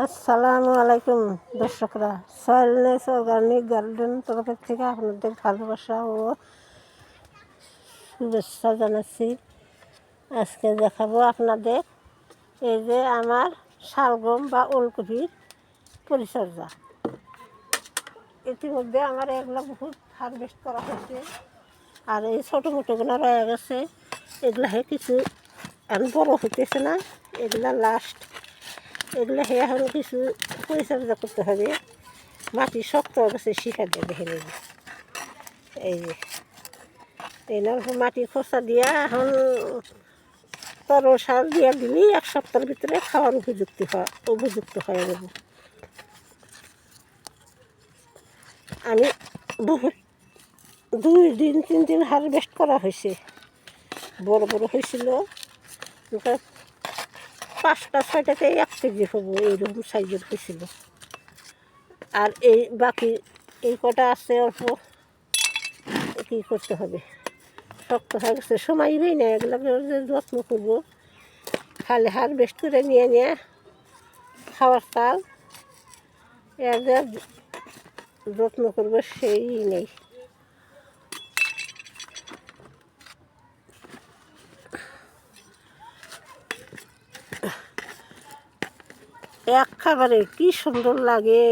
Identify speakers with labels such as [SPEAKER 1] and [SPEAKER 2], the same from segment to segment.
[SPEAKER 1] আসসালামু আলাইকুম দর্শকরা। সয়েলনেস অর্গানিক গার্ডেন তরফের থেকে আপনাদের ভালোবাসা ও শুভেচ্ছা জানাচ্ছি। আজকে দেখাবো আপনাদের এই যে আমার শালগম বা ওলকপির পরিচর্যা। ইতিমধ্যে আমার এগুলো বহুত হারভেস্ট করা হয়েছে আর এই ছোটো মোটোগুলো রয়ে গেছে। এগুলা কিছু এখন বড় হইতেছে না। এগুলা লাস্ট এগুলো হে এখন কিছু পরিচর্যা করতে হবে। মাটি শক্ত হয়ে গেছে শিখা দেখে নেব। এই যে, এই মাটি খোসা দিয়া এখন তরল সার দিয়া দিলেই এক সপ্তাহের ভিতরে খাওয়ার উপযুক্ত হয়, উপযুক্ত হয়ে যাব। আমি বহুত, দুই দিন, তিন দিন হারভেস্ট করা হয়েছে। বড় বড় হয়েছিল। পাঁচটা ছয়টাতে এক কেজি হব এইরকম সাইজের হয়েছিল। আর এই বাকি এই কটা আছে অল্প, কী করতে হবে? শক্ত হয়ে গেছে, সময় নেই না এগুলো যত্ন করব। খালি হারভেস্ট করে নিয়ে নিয়ে খাওয়ার তাল এর যত্ন করব, সেই নেই। এক খাবারে কি সুন্দর লাগে।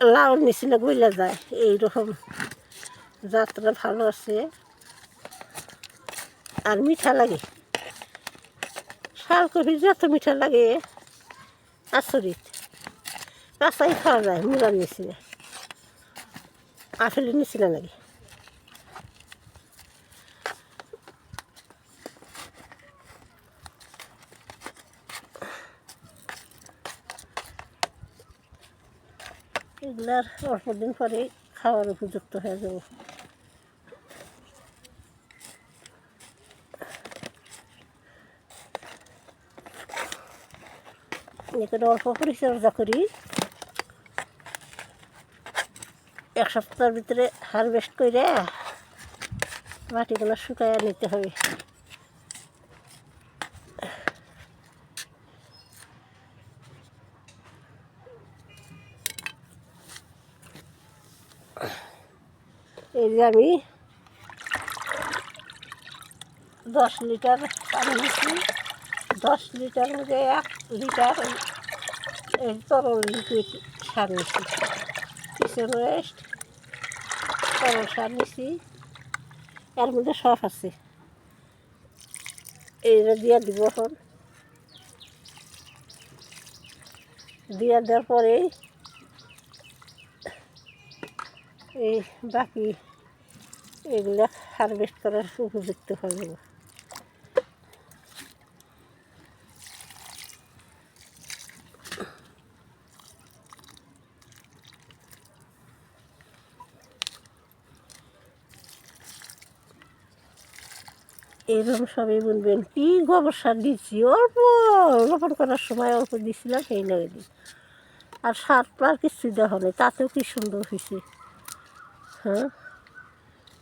[SPEAKER 1] লাউর মিছিলে গইলা যায়, এইরকম। যাত্রা ভালো আছে। আর মিঠা লাগে। শালকপি যত মিঠা লাগে, আচরিত। কাঁচাই খাওয়া যায় মুলার নিচিনা আপেলের নিচিনা লাগে। এগুলার অল্প দিন পরে খাওয়ার উপযুক্ত হয়ে যাব। এখানে অল্প পরিচর্যা করি। এক সপ্তাহের ভিতরে হারভেস্ট করে মাটিগুলো শুকাইয়া নিতে হবে। যে আমি দশ লিটার পানি নিচ্ছি দশ লিটার মধ্যে এক লিটার তরল লিকুইড সার নিচ্ছি কিচেন ওয়েস্ট তরল সার নিচ্ছি এর মধ্যে সব আছে। এইটা দিয়ে দিব এখন। দিয়ে দেওয়ার পরেই এই বাকি এগুলো হারভেস্ট করার উপযুক্ত যাব। এরকম সবই বলবেন কি গোবর সার দিচ্ছি? অল্প, রোপণ করার সময় অল্প দিচ্ছিলাম সেই লাগে দিই। আর সার আর কিছু দেওয়া নেই তাতেও কি সুন্দর হয়েছে। হ্যাঁ?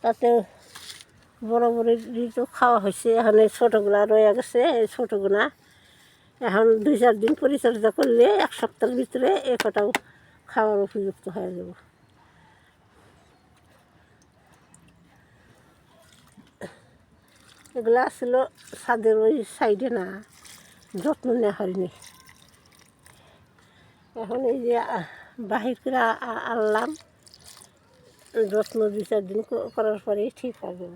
[SPEAKER 1] তাতে বড় বড় তো খাওয়া হয়েছে। এখন এই ছোটোগুলা রয়ে গেছে, এই ছোটোগুলা এখন দুই চার দিন পরিচর্যা করলে এক সপ্তাহের ভিতরে এ কটাও খাওয়ার উপযুক্ত হয়ে যাব। এগুলা আসলে ছাদের ওই সাইডে না, যত্ন নেওয়া হয়নি। এখন এই যে বাহির করে আনলাম। যত্ন দুই চার দিন করার পরেই ঠিক হবে।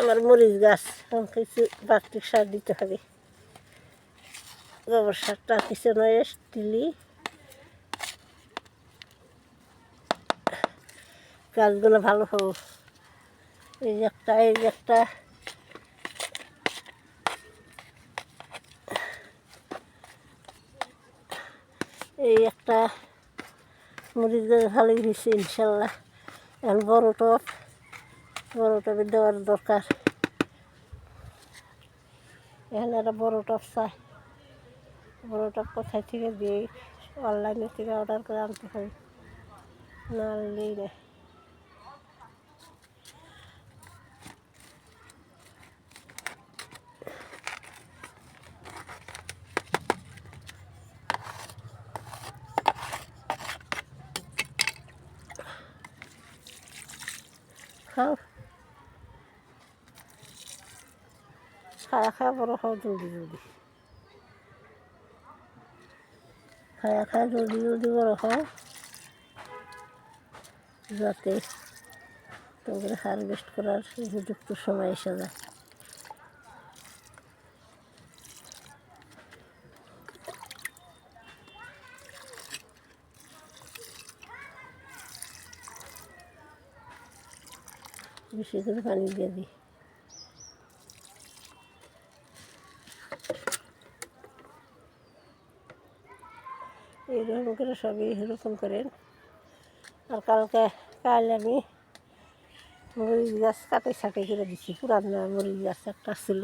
[SPEAKER 1] আমার মরিচ গাছ কিছু বাড়তি সার দিতে হবে। গোবর সারটা কিছু নয় দিলি। গাছগুলো ভালো হবে। এই যে একটা, এই যে একটা। এই একটা। মরিচ গাছ ভালোই হয়েছে ইনশাল্লাহ। এখন বড় টপ, বড় টবে দেওয়ার দরকার। এখন একটা বড় টপ চাই। বড় টপ কোথায় থেকে দিয়ে অনলাইনে থেকে অর্ডার করে আনতে হবে না আনলেই না খাও খায়া খায়া বড় হও জলদি জলদি খায়া খায়া জলদি জলদি বড় হও যাতে তোমাদের হারভেস্ট করার উপযুক্ত সময় এসে যায় বেশি করে পানি দিয়ে দিই এইরকম করে সবই এরকম করেন আর কালকে, কাল আমি মরিচ গাছ কাটাই ছাটাই করে দিছি। পুরানো মরিচ গাছ একটা ছিল,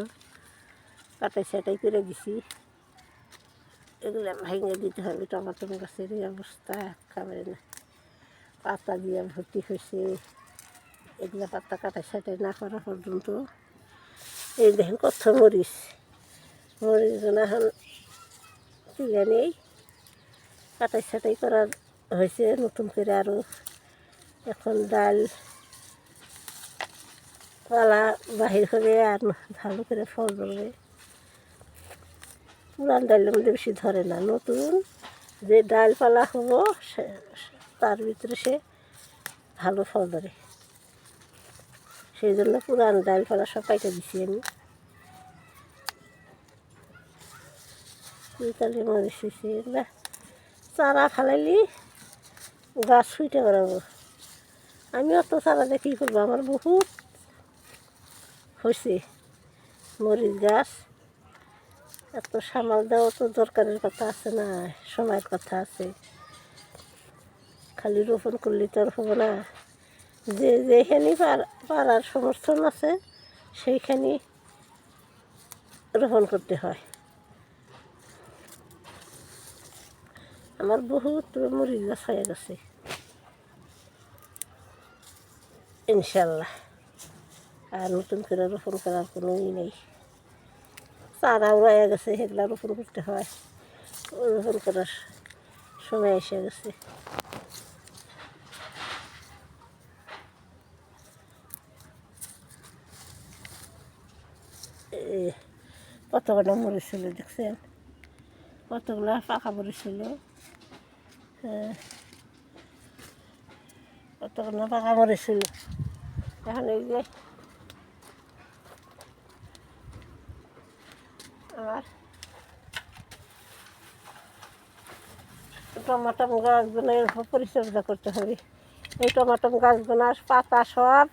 [SPEAKER 1] কাটাই ছাটাই করে দিছি। এগুলো ভেঙে দিতে হবে, টমাটো গাছের এই অবস্থা খাবারে না। পাতা দিয়ে ভর্তি হয়েছে। এগুলো পাতা কাটাই ছাটাই না করা পর্যন্ত। এই দেখেন কত মরিচ। মরিচ এখন তুলে নেই কাটাই ছাটাই করা হয়েছে, নতুন করে আরও এখন ডাল পালা বাহির হবে আর ভালো করে ফল ধরবে। পুরান ডালের মধ্যে বেশি ধরে না, নতুন যে ডালপালা হব, সে- তার ভিতরে সে ভালো ফল ধরে। সেই জন্য পুরান ডালপালা সব কাইটে দিছি আমি। তাহলে হয়েছে এগুলা চারা ফালাইলি গাছ ছুইতে বেড়াবো আমি অত চারা দিয়ে কী করব, আমার বহুত হয়েছে মরিচ গাছ। এত সামাল দেওয়া তো দরকারের কথা আছে না, সময়ের কথা আছে। খালি রোপণ করলে তো আর হব না। যে যেখানে পারার সমর্থন আছে, সেইখানে রোপণ করতে হয়। আমার বহুত মরিচ গাছ হয়ে গেছে। ইনশাল্লাহ আর নতুন করে রোপণ করার কোনো ই নেই। চারা উড়াইয়া গেছে, সেগুলা রোপণ করতে হয়। রোপণ করার সময় এসে গেছে। কতগুলো মরিচ দেখছেন? কতগুলো পাকা মরিচ কতগুলো পাকা মরিচ ছিল এখন এই যে আমার টমাটম গাছগুলো এরকম পরিচর্যা করতে হবে। এই টমাটম গাছগুলোর পাতা সব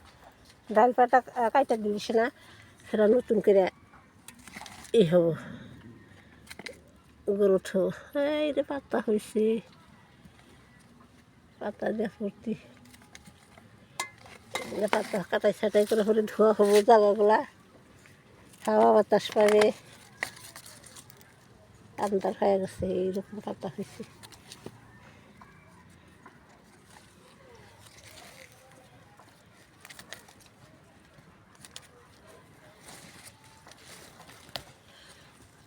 [SPEAKER 1] ডাল পাতা কাইটা দিলিস না, সেটা নতুন করে ই হব গ্রোথ এই রে পাতা হয়েছে পাতা দিয়ে ভর্তি পাতা কাটাই ছাটাই করে করে ধোয়া হব জায়গাগুলা হাওয়া বাতাস পাবে। আন্দার হয়ে গেছে, এইরকম পাতা হয়েছে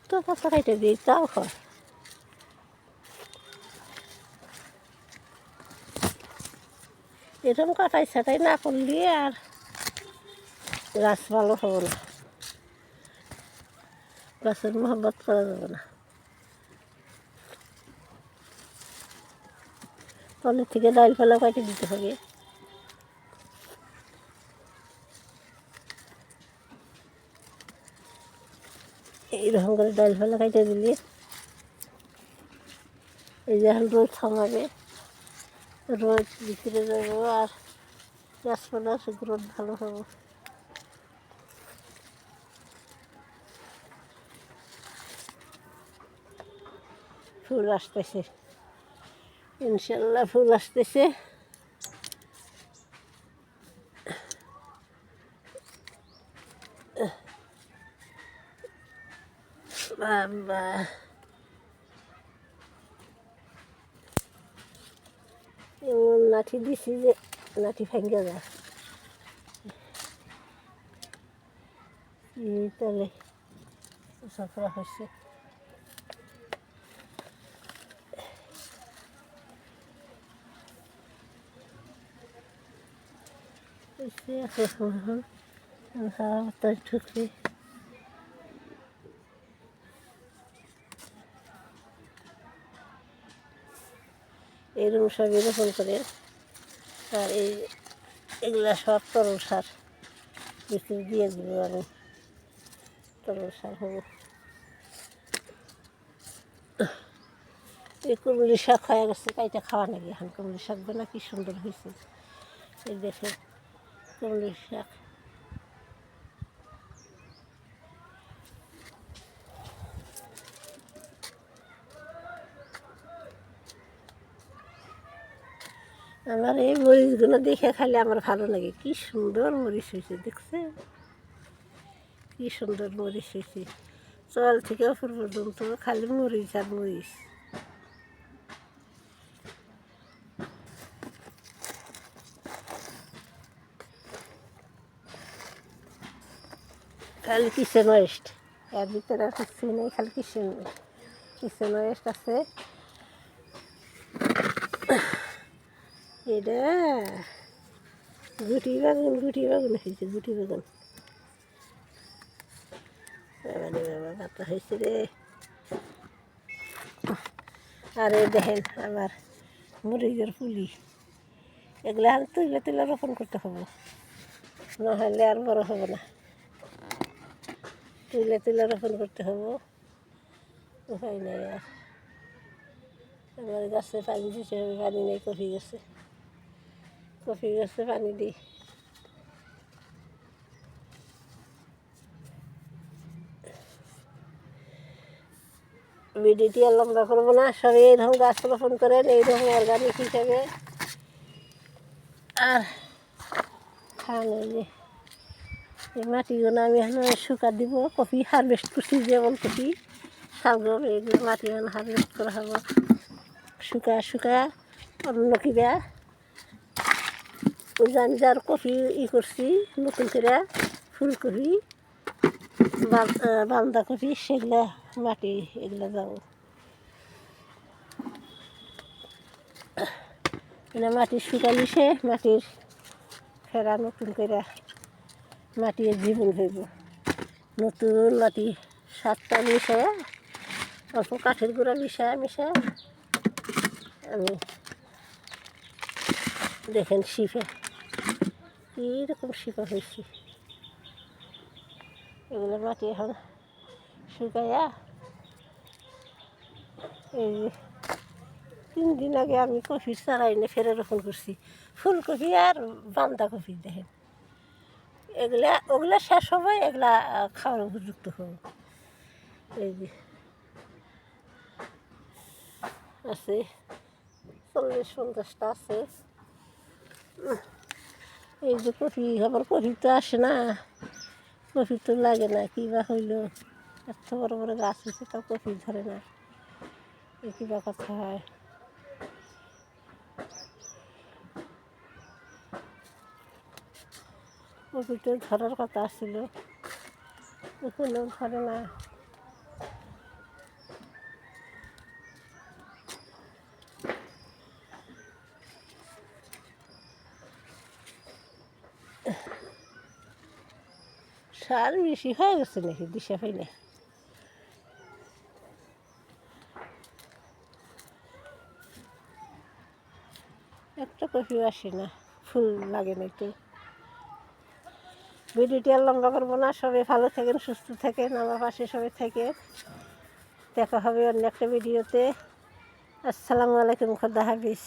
[SPEAKER 1] তো পাতা খাইতে দিই তাও হয় এরকম কাটাই ছাটাই না? করলে আর গাছ ভালো হবে না। গাছের মোহাম্মত করা যাবে না। তলের থেকে ডাল ফেলা কাটে দিতে হবে। এইরকম করে ডাল ফেলা কাটে দিলে এই যে এখন থামাবে। রোদ ভিতরে যাব আর গাছপালা গ্রোথ ভালো হবে। ফুল আসতেছে। ইনশাল্লাহ ফুল আসতেছে। বাবা। লাঠি দিছি যে লাঠি ভেঙে যায়। তাহলে সফরা হয়েছে। ঢুকবে এরকম সব রোপণ করে। আর এই এগুলা সব তরল সার। ভিতরে দিয়ে দেবো আমি। তরল সার হব। এই কুমড়ি শাক হয়ে গেছে, কাইটা খাওয়া নাকি? এখন কুমড়ি শাক না কি সুন্দর হয়েছে এই দেখে কুমড়ি শাক। আমার এই মরিচগুলো দেখে খালি আমার ভালো লাগে। কি সুন্দর মরিচ হয়েছে, দেখছে? কি সুন্দর মরিচ হয়েছে। চল থেকে অপর পর্যন্ত খালি মরিচ আর মরিচ। খালি কিচেন ওয়েস্ট এর ভিতরে আর নেই, খালি কিচেন কিচেন ওয়েস্ট আছে? এটা গুটি বাগুন গুটি বাগুন হয়েছে গুটি বাগুন। বাবা বাবা, বাতা হয়েছে রে। আরে দেখেন আমার মরিচের পুলি। এগুলো আর তুলে তুলে রোপণ করতে হবে। নাহলে আর বড় হবে না। তুলে তুলে রোপণ করতে হবে। উপায় নেই আর। আমার গাছে পানি দিতে হবে, পানি নেই, কফি গাছে। কফি গাছে পানি দিই। ভিডিওটি আর লম্বা করব না সবাই এইরকম গাছ রোপণ করেন এইরকম অর্গানিক হিসাবে। আর খান এই যে, এই মাটিগুলো আমি এখন শুকা দিব, কফি হারভেস্ট করছি, যেমন কফি। শালগম এইগুলো মাটি এখন হারভেস্ট করা হবে। শুকা শুকা, অন্য কিবা। ওই যে আমি যার ই করছি নতুন করে ফুলকপি বান- আহ, বাঁধাকপি সেগুলো মাটি এগুলো যাব। মানে মাটি শুকালিছে মাটির ফেরা নতুন করে মাটির জীবন হইব। নতুন মাটি সাতটা মিশায় অল্প কাঠের গুঁড়া মিশায় মিশায় আমি দেখেন শিপা কীরকম শিপা হয়েছে। এগুলো মাটি এখন শুকাইয়া এই যে তিন দিন আগে আমি কফির চারা এনে ফেরে রোপণ করছি। ফুলকপি আর বাঁধাকপি দেখেন। এগুলা, ওগুলা শেষ হবে, এগুলা খাওয়ার উপযুক্ত হবে। এই যে আছে, চল্লিশ পঞ্চাশটা আছে। এই যে কফি, আবার কফি তো আসে না। কফি তো লাগে না, কী বা হইল? এত বড় বড় গাছ হয়েছে তাও কফি ধরে না। এই কী বা কথা হয়? কপিটা ধরার কথা ছিল এখনও ধরে না। সার বেশি হয়ে গেছে নাকি দিশা না একটা কফি আসে না, ফুল লাগে না একটু। ভিডিওটি আর লম্বা করব না সবাই ভালো থাকেন, সুস্থ থাকেন, আমার পাশে সবাই থাকে। দেখা হবে অন্য একটা ভিডিওতে। আসসালামু আলাইকুম, খোদা হাফিজ।